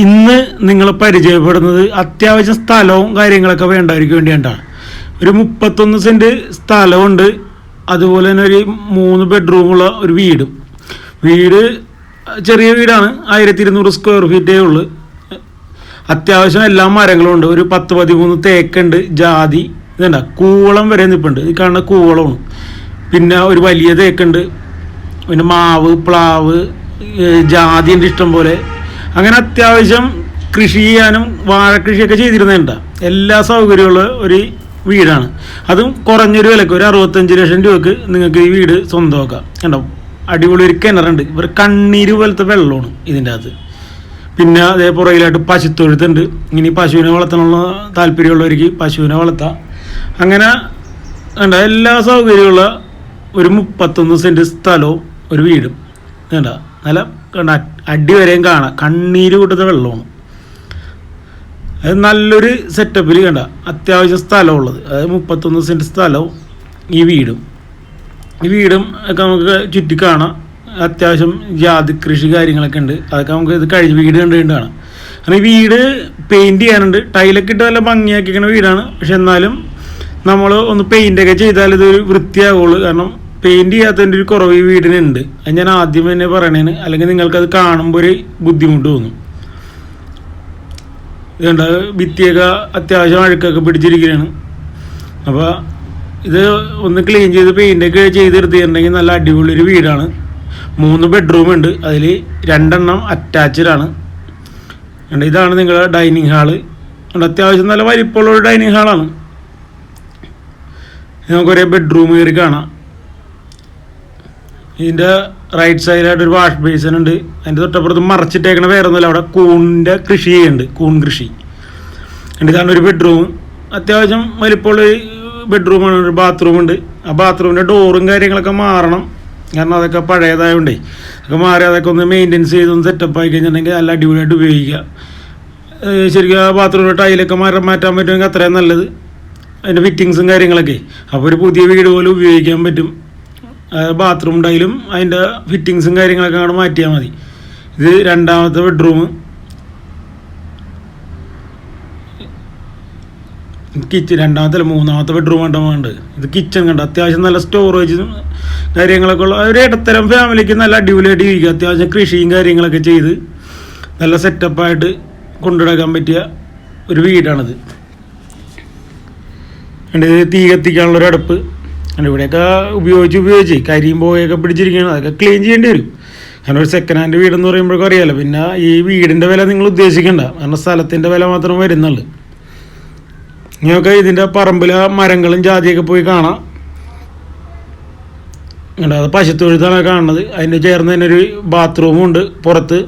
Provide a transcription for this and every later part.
ഇന്ന് നിങ്ങൾ പരിചയപ്പെടുന്നത് അത്യാവശ്യം സ്ഥലവും കാര്യങ്ങളൊക്കെ വേണ്ടവർക്ക് വേണ്ടിയാണ് ഒരു മുപ്പത്തൊന്ന് സെന്റ് സ്ഥലമുണ്ട് അതുപോലെ തന്നെ ഒരു മൂന്ന് ബെഡ്റൂമുള്ള ഒരു വീടും. വീട് ചെറിയ വീടാണ്. ആയിരത്തി ഇരുന്നൂറ് സ്ക്വയർ ഫീറ്റേ ഉള്ളൂ. അത്യാവശ്യം എല്ലാ മരങ്ങളും ഉണ്ട്. ഒരു പത്ത് പതിമൂന്ന് തേക്കുണ്ട് ജാതി ഇതുണ്ട. കൂവളം വരെ നിൽപ്പുണ്ട് ഈ കാണുന്ന കൂവളമാണ്. പിന്നെ ഒരു വലിയ തേക്കുണ്ട്. പിന്നെ മാവ് പ്ലാവ് ജാതിന്റെ ഇഷ്ടം പോലെ അങ്ങനെ അത്യാവശ്യം കൃഷി ചെയ്യാനും വാഴക്കൃഷിയൊക്കെ ചെയ്തിരുന്നുണ്ട്. എല്ലാ സൗകര്യമുള്ള ഒരു വീടാണ്. അതും കുറഞ്ഞൊരു വിലക്ക് ഒരു അറുപത്തഞ്ച് ലക്ഷം രൂപക്ക് നിങ്ങൾക്ക് ഈ വീട് സ്വന്തമാക്കാം. കണ്ടോ? അടിപൊളി ഒരു കിണറുണ്ട്. ഇവർ കണ്ണീര് പോലത്തെ വെള്ളമാണ് ഇതിന്റെ അകത്ത്. പിന്നെ അതേ പുറകിലായിട്ട് പശുത്തൊഴുത്തുണ്ട്. ഇനി പശുവിനെ വളർത്താനുള്ള താല്പര്യമുള്ളവർക്ക് പശുവിനെ വളർത്താം. അങ്ങനെ വേണ്ട എല്ലാ സൗകര്യമുള്ള ഒരു മുപ്പത്തൊന്ന് സെന്റ് സ്ഥലവും ഒരു വീടും. വേണ്ട നല്ല അടി വരെയും കാണാം. കണ്ണീര് കൂട്ടുന്ന വെള്ളമാണ്. അത് നല്ലൊരു സെറ്റപ്പിൽ കണ്ട. അത്യാവശ്യം സ്ഥലമുള്ളത്. അതായത് മുപ്പത്തൊന്ന് സെന്റ് സ്ഥലവും ഈ വീടും. ഈ വീടും ഒക്കെ നമുക്ക് ചുറ്റി കാണാം. അത്യാവശ്യം ജാതി കൃഷി കാര്യങ്ങളൊക്കെ ഉണ്ട്. അതൊക്കെ നമുക്ക് ഇത് കഴിഞ്ഞ് വീട് കണ്ടുകൊണ്ട് കണ്ട് കാണാം. കാരണം ഈ വീട് പെയിന്റ് ചെയ്യാനുണ്ട്. ടൈലൊക്കെ ഇട്ട് നല്ല ഭംഗിയാക്കിക്കുന്ന വീടാണ്. പക്ഷെ എന്നാലും നമ്മൾ ഒന്ന് പെയിന്റൊക്കെ ചെയ്താൽ ഇതൊരു വൃത്തിയാവുള്ളൂ. കാരണം പെയിന്റ് ചെയ്യാത്തതിന്റെ ഒരു കുറവ് ഈ വീടിനുണ്ട്. അത് ഞാൻ ആദ്യം തന്നെ പറയണേന്. അല്ലെങ്കിൽ നിങ്ങൾക്കത് കാണുമ്പോൾ ഒരു ബുദ്ധിമുട്ട് തോന്നും. ഇതുണ്ട് ഭിത്തിയൊക്കെ അത്യാവശ്യം അഴുക്കൊക്കെ പിടിച്ചിരിക്കുകയാണ് അപ്പോൾ ഇത് ഒന്ന് ക്ലീൻ ചെയ്ത് പെയിന്റൊക്കെ ചെയ്തെടുത്തിട്ടുണ്ടെങ്കിൽ നല്ല അടിപൊളി ഒരു വീടാണ്. മൂന്ന് ബെഡ്റൂം ഉണ്ട്. അതിൽ രണ്ടെണ്ണം അറ്റാച്ച്ഡ് ആണ്. കണ്ടോ, ഇതാണ് നിങ്ങളുടെ ഡൈനിങ് ഹാൾ അത്യാവശ്യം നല്ല വലിപ്പമുള്ള ഒരു ഡൈനിങ് ഹാളാണ് നമുക്കൊരേ ബെഡ്റൂം കയറി കാണാം. ഇതിന്റെ റൈറ്റ് സൈഡിലായിട്ട് ഒരു വാഷ് ബേസിൻ ഉണ്ട്. അതിന്റെ തൊട്ടപ്പുറത്ത് മറച്ചിട്ടേക്കണ വേറെ ഒന്നുമില്ല അവിടെ കൂണിന്റെ കൃഷി ചെയ്യുന്നുണ്ട്. കൂൺ കൃഷി. എന്റെ കാരണം ഒരു ബെഡ്റൂം അത്യാവശ്യം വലിപ്പമുള്ള ബെഡ്റൂമാണ് ഒരു ബാത്റൂം ഉണ്ട്. ആ ബാത്റൂമിന്റെ ഡോറും കാര്യങ്ങളൊക്കെ മാറണം. കാരണം അതൊക്കെ പഴയതായതുകൊണ്ടേ അതൊക്കെ മാറി അതൊക്കെ ഒന്ന് മെയിന്റെനൻസ് ചെയ്ത് ഒന്ന് സെറ്റപ്പ് ആയി കഴിഞ്ഞിട്ടുണ്ടെങ്കിൽ നല്ല അടിപൊളിയായിട്ട് ഉപയോഗിക്കുക ശരിക്കും ആ ബാത്റൂമിന്റെ ടൈലൊക്കെ മാറി മാറ്റാൻ പറ്റുമെങ്കിൽ അത്രയും നല്ലത്. അതിന്റെ ഫിറ്റിങ്സും കാര്യങ്ങളൊക്കെ. അപ്പോൾ ഒരു പുതിയ വീട് പോലെ ഉപയോഗിക്കാൻ പറ്റും. ബാത്റൂം ടൈലും അതിന്റെ ഫിറ്റിങ്സും കാര്യങ്ങളൊക്കെ അങ്ങോട്ട് മാറ്റിയാൽ മതി. ഇത് രണ്ടാമത്തെ ബെഡ്റൂം കിച്ചൺ രണ്ടാമത്തെ അല്ല മൂന്നാമത്തെ ബെഡ്റൂം കണ്ടുണ്ട് ഇത് കിച്ചൺ കണ്ട അത്യാവശ്യം നല്ല സ്റ്റോറേജും കാര്യങ്ങളൊക്കെ ഉള്ള ഒരു ഇടത്തരം ഫാമിലിക്ക് നല്ല അടിപൊളിയായിട്ട് ഇരിക്കുക അത്യാവശ്യം കൃഷിയും കാര്യങ്ങളൊക്കെ ചെയ്ത് നല്ല സെറ്റപ്പായിട്ട് കൊണ്ടുനടക്കാൻ പറ്റിയ ഒരു വീടാണിത്. ഇത് തീ കത്തിക്കാനുള്ളൊരു അടുപ്പ്. ഉണ്ട് ഇവിടെയൊക്കെ ഉപയോഗിച്ച് ഉപയോഗിച്ച് കരിയും പിടിച്ചിരിക്കുകയാണ്. അതൊക്കെ ക്ലീൻ ചെയ്യേണ്ടി വരും. കാരണം ഒരു സെക്കൻഡ് ഹാൻഡ് വീടെന്ന് പറയുമ്പോഴേക്കും അറിയാലോ പിന്നെ ഈ വീടിന്റെ വില നിങ്ങൾ ഉദ്ദേശിക്കണ്ട. കാരണം സ്ഥലത്തിന്റെ വില മാത്രം വരുന്നുള്ളൂ. നിങ്ങൾക്ക് ഇതിന്റെ പറമ്പിലെ മരങ്ങളും ജാതിയൊക്കെ പോയി കാണാം. ഉണ്ട് അത് പശുത്തൊഴുത്താണ് കാണുന്നത്. അതിന്റെ ചേർന്ന് തന്നെ ഒരു ബാത്റൂമും ഉണ്ട് പുറത്ത്.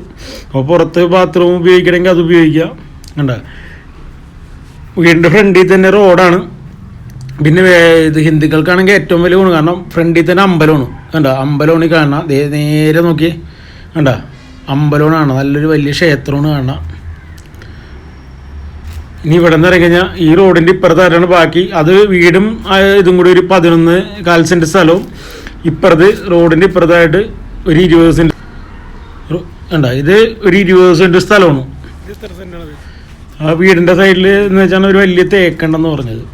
അപ്പോൾ പുറത്ത് ബാത്റൂം ഉപയോഗിക്കണമെങ്കിൽ അത് ഉപയോഗിക്കാം. ഉണ്ട് വീടിന്റെ ഫ്രണ്ടിൽ തന്നെ റോഡാണ് പിന്നെ ഇത് ഹിന്ദുക്കൾക്കാണെങ്കിൽ ഏറ്റവും വലിയ ഗുണം കാരണം ഫ്രണ്ടിൽ തന്നെ അമ്പലമാണ്. കണ്ട? അമ്പലമാണ് ദേ നേരെ നോക്കി കണ്ട? അമ്പലമാണ് കാണാം നല്ലൊരു വലിയ ക്ഷേത്രമാണ് കാണാം ഇനി ഇവിടെ നിന്ന് ഇറങ്ങി കഴിഞ്ഞാൽ ഈ റോഡിന്റെ ഇപ്പുറത്തായിട്ടാണ് ബാക്കി? അത് വീടും ഇതും കൂടി ഒരു പതിനൊന്ന് കാൽ സെന്റ് സ്ഥലവും ഇപ്പുറത്ത് റോഡിന്റെ ഇപ്പുറത്തായിട്ട് ഒരു ഇരുപത് സെന്റ് കണ്ട? ഇത് ഒരു ഇരുപത് സെന്റ് സ്ഥലമാണ്. ആ വീടിന്റെ സൈഡിൽ എന്ന് വെച്ചാൽ ഒരു വലിയ തേക്കുണ്ടെന്ന് പറഞ്ഞത്.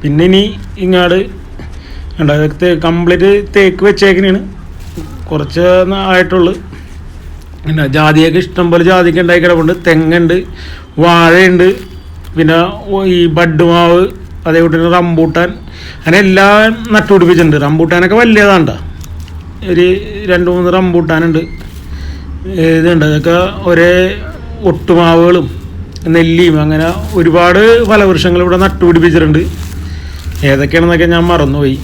പിന്നെ ഇനി ഇങ്ങാട് രണ്ടായിരത്തി കംപ്ലീറ്റ് തേക്ക് വെച്ചേക്കണേണ്. കുറച്ച് ആയിട്ടുള്ളു. പിന്നെ ജാതിയൊക്കെ ഇഷ്ടം പോലെ ജാതിക്ക് ഉണ്ടായി കിടപ്പുണ്ട്. തെങ്ങുണ്ട് വാഴയുണ്ട് പിന്നെ ഈ ബഡ് മാവ് അതേപോലെ തന്നെ റംബൂട്ടാൻ. അങ്ങനെ എല്ലാം നട്ടുപിടിപ്പിച്ചിട്ടുണ്ട്. റംബൂട്ടാനൊക്കെ വലിയതാണ്ട. ഒരു രണ്ട് മൂന്ന് റംബൂട്ടാനുണ്ട്. ഇതുണ്ട് അതൊക്കെ ഒരേ ഒട്ടുമാവുകളും നെല്ലിയും അങ്ങനെ ഒരുപാട് ഫലവൃക്ഷങ്ങൾ ഇവിടെ നട്ടുപിടിപ്പിച്ചിട്ടുണ്ട്. ഏതൊക്കെയാണെന്നൊക്കെ ഞാൻ മറന്നുപോയി.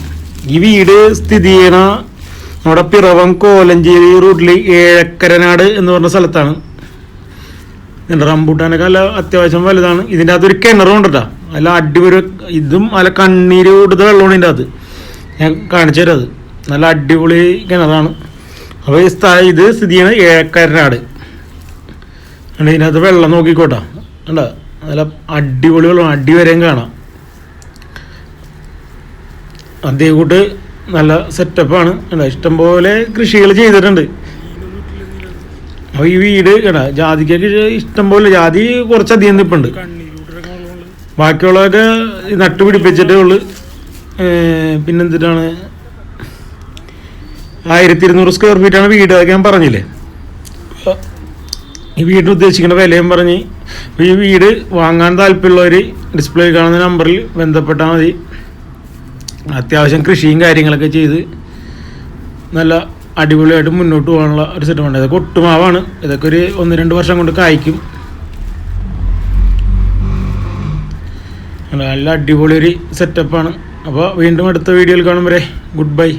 ഈ വീട് സ്ഥിതി ചെയ്യണ നമ്മുടെ പിറവം കോലഞ്ചേരി റൂട്ടിൽ ഏഴക്കരനാട് എന്ന് പറഞ്ഞ സ്ഥലത്താണ്. റംബൂട്ടാനൊക്കെ നല്ല അത്യാവശ്യം വലുതാണ്. ഇതിന്റെ അകത്തൊരു കിണറും ഉണ്ട് കേട്ടോ നല്ല അടിപൊളി ഇതും നല്ല കണ്ണീര് കൂടുതൽ വെള്ളമാണ് ഇതിന്റെ അകത്ത്. ഞാൻ കാണിച്ചു തരാം അത്. നല്ല അടിപൊളി കിണറാണ്. അപ്പോൾ ഈ സ്ഥ ഇത് സ്ഥിതി ചെയ്യണ ഏഴക്കരനാട്. ഇതിനകത്ത് വെള്ളം നോക്കിക്കോട്ടാ. കണ്ടോ നല്ല അടിപൊളി വെള്ളം. അടിവരെയും കാണാം. അതേ കൂട്ട് നല്ല സെറ്റപ്പാണ് കണ്ടോ ഇഷ്ടംപോലെ കൃഷികൾ ചെയ്തിട്ടുണ്ട്. അപ്പോൾ ഈ വീട് കേട്ടാ ജാതിക്കൊക്കെ ഇഷ്ടംപോലെ ജാതി കുറച്ചധികം നിൽപ്പുണ്ട് ബാക്കിയുള്ളതൊക്കെ നട്ടുപിടിപ്പിച്ചിട്ടേ ഉള്ളു. പിന്നെന്തിട്ടാണ്? ആയിരത്തി ഇരുന്നൂറ് സ്ക്വയർ ഫീറ്റാണ് വീട് അതൊക്കെ ഞാൻ പറഞ്ഞില്ലേ? ഈ വീടിന് ഉദ്ദേശിക്കുന്ന വിലയും പറഞ്ഞ് ഈ വീട് വാങ്ങാൻ താല്പര്യമുള്ളവർ ഡിസ്പ്ലേ കാണുന്ന നമ്പറിൽ ബന്ധപ്പെട്ടാൽ മതി. അത്യാവശ്യം കൃഷിയും കാര്യങ്ങളൊക്കെ ചെയ്ത് നല്ല അടിപൊളിയായിട്ട് മുന്നോട്ട് പോകാനുള്ള ഒരു സെറ്റപ്പുണ്ട് ഇതൊക്കെ ഒട്ടുമാവാണ്. ഇതൊക്കെ ഒരു ഒന്ന് രണ്ട് വർഷം കൊണ്ട് കായ്ക്കും. നല്ല അടിപൊളി ഒരു സെറ്റപ്പാണ് അപ്പോൾ വീണ്ടും അടുത്ത വീഡിയോയിൽ കാണും വരെ. Good bye